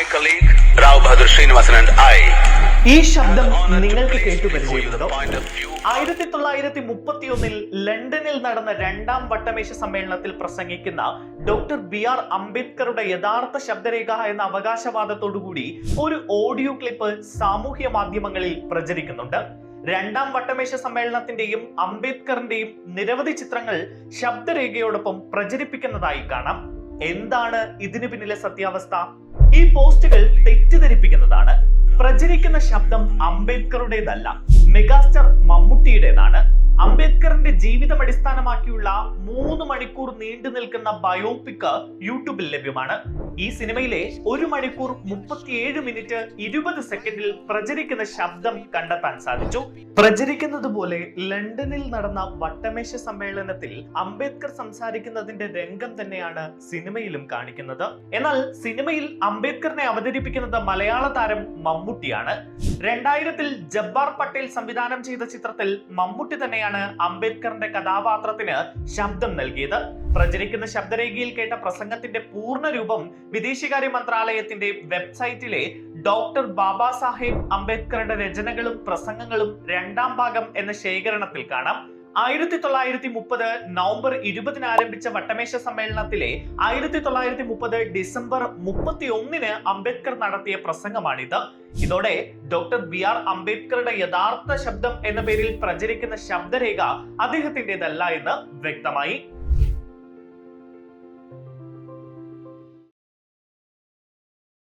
my colleague Rao Bahadur Srinivasan and I ഈ ശബ്ദം നിങ്ങൾക്ക് കേട്ടു പരിചയമുണ്ടോ? ആയിരത്തി തൊള്ളായിരത്തി മുപ്പത്തി ഒന്നിൽ ലണ്ടനിൽ നടന്ന രണ്ടാം വട്ടമേശ സമ്മേളനത്തിൽ പ്രസംഗിക്കുന്ന ഡോക്ടർ ബി ആർ അംബേദ്കറുടെ യഥാർത്ഥ ശബ്ദരേഖ എന്ന അവകാശവാദത്തോടുകൂടി ഒരു ഓഡിയോ ക്ലിപ്പ് സാമൂഹ്യ മാധ്യമങ്ങളിൽ പ്രചരിക്കുന്നുണ്ട്. രണ്ടാം വട്ടമേശ സമ്മേളനത്തിന്റെയും അംബേദ്കറിന്റെയും നിരവധി ചിത്രങ്ങൾ ശബ്ദരേഖയോടൊപ്പം പ്രചരിപ്പിക്കുന്നതായി കാണാം. എന്താണ് ഇതിനു പിന്നിലെ സത്യാവസ്ഥ? ഈ പോസ്റ്റുകൾ തെറ്റിദ്ധരിപ്പിക്കുന്നതാണ്. പ്രചരിക്കുന്ന ശബ്ദം അംബേദ്കറുടേതല്ല. മെഗാസ്റ്റർ ജീവിതം അടിസ്ഥാനമാക്കിയുള്ള മൂന്ന് മണിക്കൂർ നീണ്ടു നിൽക്കുന്ന ബയോപിക് യൂട്യൂബിൽ ലഭ്യമാണ്. ഈ സിനിമയിലെ ഒരു മണിക്കൂർ മുപ്പത്തിയേഴ് മിനിറ്റ് ഇരുപത് സെക്കൻഡിൽ പ്രചരിക്കുന്ന ശബ്ദം കണ്ടെത്താൻ സാധിച്ചു. പ്രചരിക്കുന്നത് പോലെ ലണ്ടനിൽ നടന്ന വട്ടമേശ സമ്മേളനത്തിൽ അംബേദ്കർ സംസാരിക്കുന്നതിന്റെ രംഗം തന്നെയാണ് സിനിമയിലും കാണിക്കുന്നത്. എന്നാൽ സിനിമയിൽ അംബേദ്കറിനെ അവതരിപ്പിക്കുന്നത് മലയാള താരം മമ്മൂട്ടിയാണ്. രണ്ടായിരത്തിൽ ജബ്ബാർ പട്ടേൽ സംവിധാനം ചെയ്ത ചിത്രത്തിൽ മമ്മൂട്ടി തന്നെയാണ് അംബേദ്കറിന്റെ കഥാപാത്രത്തിന് ശബ്ദം നൽകിയത്. പ്രചരിക്കുന്ന ശബ്ദരേഖയിൽ കേട്ട പ്രസംഗത്തിന്റെ പൂർണ രൂപം വിദേശകാര്യ മന്ത്രാലയത്തിന്റെ വെബ്സൈറ്റിലെ ഡോക്ടർ ബാബാ സാഹേബ് അംബേദ്കറുടെ രചനകളും പ്രസംഗങ്ങളും രണ്ടാം ഭാഗം എന്ന ശേഖരണത്തിൽ കാണാം. ആയിരത്തി തൊള്ളായിരത്തി മുപ്പത് നവംബർ ഇരുപതിന് ആരംഭിച്ച വട്ടമേശ സമ്മേളനത്തിലെ ആയിരത്തി തൊള്ളായിരത്തി മുപ്പത് ഡിസംബർ മുപ്പത്തി ഒന്നിന് അംബേദ്കർ നടത്തിയ പ്രസംഗമാണിത്. ഇതോടെ ഡോക്ടർ ബി ആർ അംബേദ്കറുടെ യഥാർത്ഥ ശബ്ദം എന്ന പേരിൽ പ്രചരിക്കുന്ന ശബ്ദരേഖ അദ്ദേഹത്തിന്റെതല്ല എന്ന് വ്യക്തമായി.